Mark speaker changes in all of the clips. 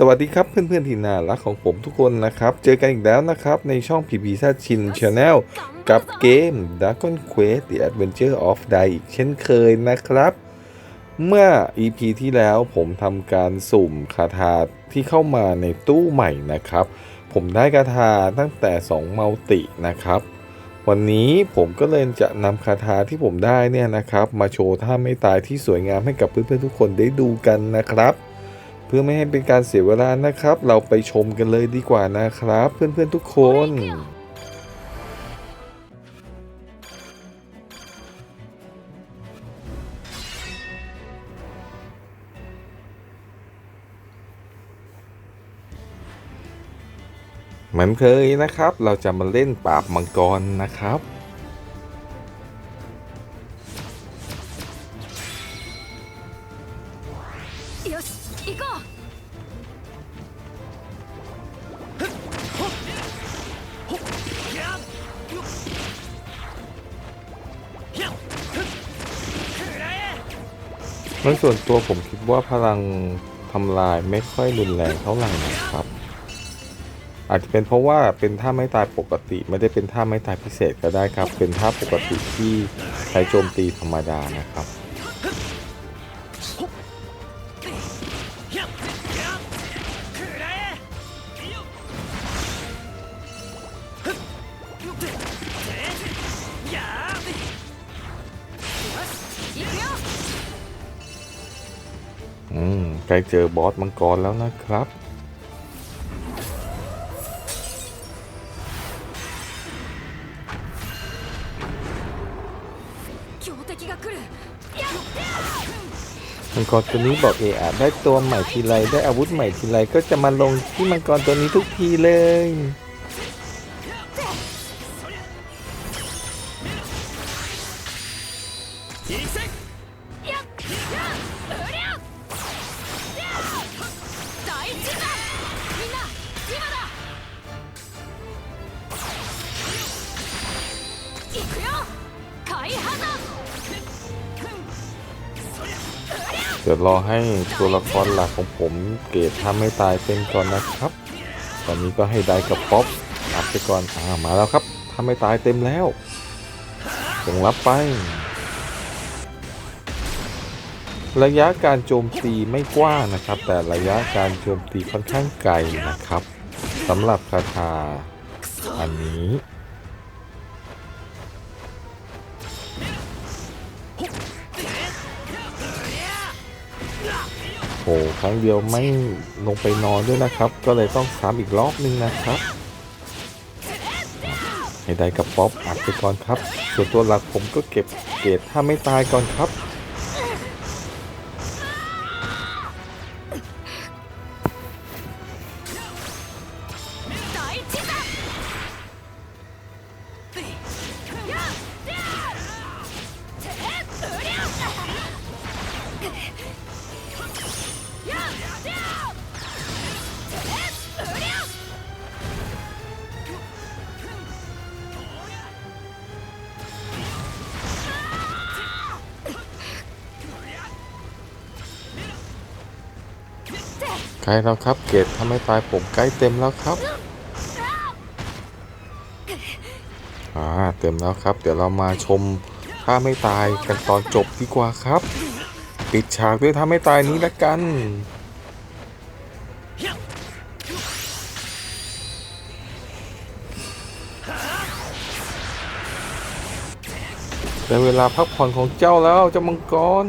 Speaker 1: สวัสดีครับเพื่อนๆที่น่ารักของผมทุกคนนะครับ เจอกันอีกแล้วนะครับในช่อง PP ซาชิน Channel กับเกม Dragon Quest The Adventure of Dai อีกเช่นเคยนะครับ เมื่อ EP ที่แล้วผมทำการสุ่มคาถาที่เข้ามาในตู้ใหม่นะครับ ผมได้คาถาตั้งแต่2มัลตินะครับ วันนี้ผมก็เลยจะนำคาถาที่ผมได้เนี่ยนะครับ มาโชว์ท่าไม่ตายที่สวยงามให้กับเพื่อนๆทุกคนได้ดูกันนะครับ เพื่อไม่ให้เป็นการเสียเวลานะครับ เราไปชมกันเลยดีกว่านะครับ เพื่อนๆทุกคนเหมือนเคยนะครับ เราจะมาเล่นปราบมังกรนะครับ มันส่วนตัวผมคิดว่าพลังทำลายไม่ค่อยรุนแรงเท่าไหร่นะครับ อาจจะเป็นเพราะว่าเป็นท่าไม่ตายปกติไม่ได้เป็นท่าไม่ตายพิเศษก็ได้ครับ เป็นท่าปกติที่ใช้โจมตีธรรมดานะครับ อืมใกล้เจอบอสมังกรแล้วนะครับ มังกรตัวนี้บอกเออะได้ตัวใหม่ทีไรได้อาวุธใหม่ทีไรก็จะมาลงที่มังกรตัวนี้ทุกทีเลย
Speaker 2: อีก
Speaker 1: สั ดี๋ยวรอให้ตัวละครหลักของผมเกรดถ้าไม่ตายเป็นก่อนนะครับ ตอนนี้ก็ให้ได้กับป๊อปรับไปก่อนอ่ามาแล้วครับถ้าไม่ตายเต็มแล้วจงรับไป ระยะการโจมตีไม่กว้างนะครับ แต่ระยะการโจมตีค่อนข้างไกลนะครับสำหรับคาถาอันนี้ โอ้ครั้งเดียวไม่ลงไปนอนด้วยนะครับ ก็เลยต้องซ้ำอีกรอบนึงนะครับให้ได้กับป๊อปอัดไปก่อนครับ ส่วนตัวหลักผมก็เก็บเกรดถ้าไม่ตายก่อนครับ กล้แล้วครับ เกรดถ้าไม่ตายผมใกล้เต็มแล้วครับอ่าเต็มแล้วครับ เดี๋ยวเรามาชมถ้าไม่ตายกันตอนจบดีกว่าครับ ปิดฉากด้วยถ้าไม่ตายนี้ละกันได้เวลาพักผ่อนของเจ้าแล้วเจ้ามังกร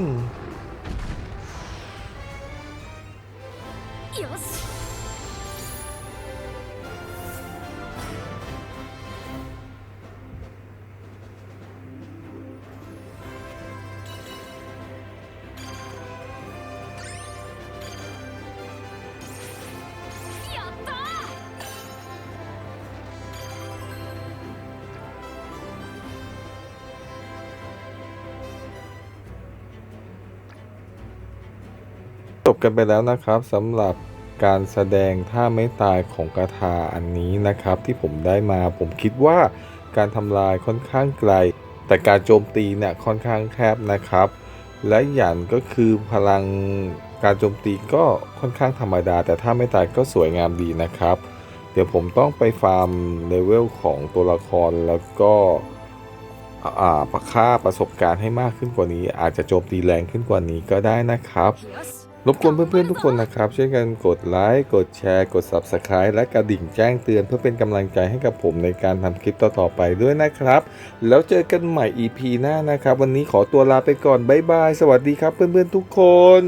Speaker 1: จบกันไปแล้วนะครับสำหรับการแสดงท่าไม่ตายของกาถาอันนี้นะครับ ที่ผมได้มาผมคิดว่าการทำลายค่อนข้างไกล แต่การโจมตีเนี่ยค่อนข้างแคบนะครับ และอย่างก็คือพลังการโจมตีก็ค่อนข้างธรรมดา แต่ถ้าไม่ตายก็สวยงามดีนะครับ เดี๋ยวผมต้องไปฟาร์มเลเวลของตัวละครแล้วก็ประค่าประสบการณ์ให้มากขึ้นกว่านี้ อาจจะโจมตีแรงขึ้นกว่านี้ก็ได้นะครับ รบกวนเพื่อนๆทุกคนนะครับ ช่วยกันกดไลค์ กดแชร์ กด Subscribe และกระดิ่งแจ้งเตือนเพื่อเป็นกำลังใจให้กับผมในการทำคลิปต่อๆไปด้วยนะครับ แล้วเจอกันใหม่ EP หน้านะครับ วันนี้ขอตัวลาไปก่อน บ๊ายบาย สวัสดีครับเพื่อนๆทุกคน